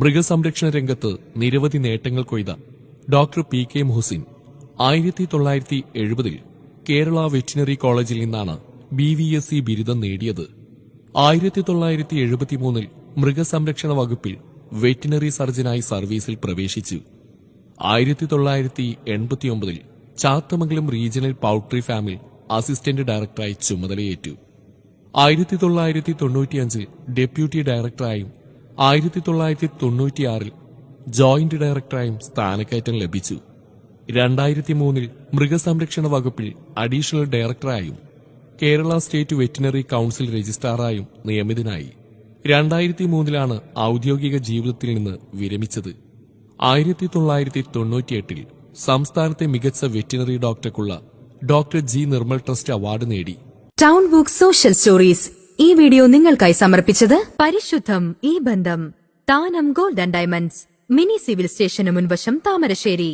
മൃഗസംരക്ഷണ രംഗത്ത് നിരവധി നേട്ടങ്ങൾ കൊയ്ത ഡോക്ടർ പി കെ മുഹസിൻ ആയിരത്തി തൊള്ളായിരത്തി എഴുപതിൽ കേരള വെറ്റിനറി കോളേജിൽ നിന്നാണ് ബി വി എസ് സി ബിരുദം നേടിയത്. ആയിരത്തി തൊള്ളായിരത്തി എഴുപത്തിമൂന്നിൽ മൃഗസംരക്ഷണ വകുപ്പിൽ വെറ്റിനറി സർജനായി സർവീസിൽ പ്രവേശിച്ചു. ആയിരത്തി തൊള്ളായിരത്തി എൺപത്തിയൊമ്പതിൽ ചാത്തമംഗലം റീജിയണൽ പൌൾട്രി ഫാമിൽ അസിസ്റ്റന്റ് ഡയറക്ടറായി ചുമതലയേറ്റു. ആയിരത്തി തൊള്ളായിരത്തി തൊണ്ണൂറ്റിയഞ്ചിൽ ഡെപ്യൂട്ടി ഡയറക്ടറായും ആയിരത്തി തൊള്ളായിരത്തി തൊണ്ണൂറ്റിയാറിൽ ജോയിന്റ് ഡയറക്ടറായും സ്ഥാനക്കയറ്റം ലഭിച്ചു. രണ്ടായിരത്തി മൂന്നിൽ മൃഗസംരക്ഷണ വകുപ്പിൽ അഡീഷണൽ ഡയറക്ടറായും കേരള സ്റ്റേറ്റ് വെറ്റിനറി കൌൺസിൽ രജിസ്ട്രാറായും നിയമിതനായി. രണ്ടായിരത്തി മൂന്നിലാണ് ഔദ്യോഗിക ജീവിതത്തിൽ നിന്ന് വിരമിച്ചത്. ആയിരത്തി തൊള്ളായിരത്തി തൊണ്ണൂറ്റിയെട്ടിൽ സംസ്ഥാനത്തെ മികച്ച veterinary ഡോക്ടർക്കുള്ള doctor G Nirmal trust award നേടി. ടൗൺ ബുക്ക് സോഷ്യൽ സ്റ്റോറീസ് ഈ വീഡിയോ നിങ്ങൾക്കായി സമർപ്പിച്ചത് പരിശുദ്ധം ഈ ബന്ധം Thanam golden diamonds mini civil സ്റ്റേഷന് മുൻവശം താമരശ്ശേരി.